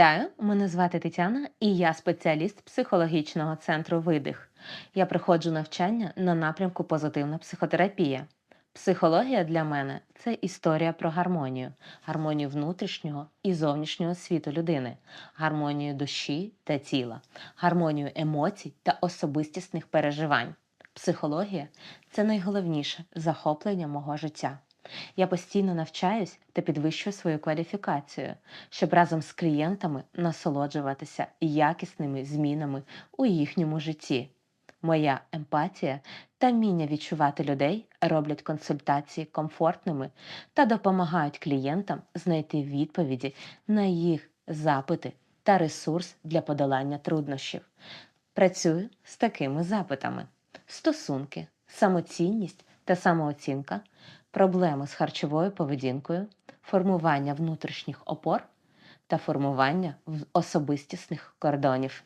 Вітаю, мене звати Тетяна, і я спеціаліст психологічного центру видих. Я проходжу навчання на напрямку позитивна психотерапія. Психологія для мене це історія про гармонію, гармонію внутрішнього і зовнішнього світу людини, гармонію душі та тіла, гармонію емоцій та особистісних переживань. Психологія це найголовніше захоплення мого життя. Я постійно навчаюсь та підвищую свою кваліфікацію, щоб разом з клієнтами насолоджуватися якісними змінами у їхньому житті. Моя емпатія та вміння відчувати людей роблять консультації комфортними та допомагають клієнтам знайти відповіді на їх запити та ресурс для подолання труднощів. Працюю з такими запитами: стосунки, самоцінність та самооцінка, проблеми з харчовою поведінкою, формування внутрішніх опор та формування особистісних кордонів.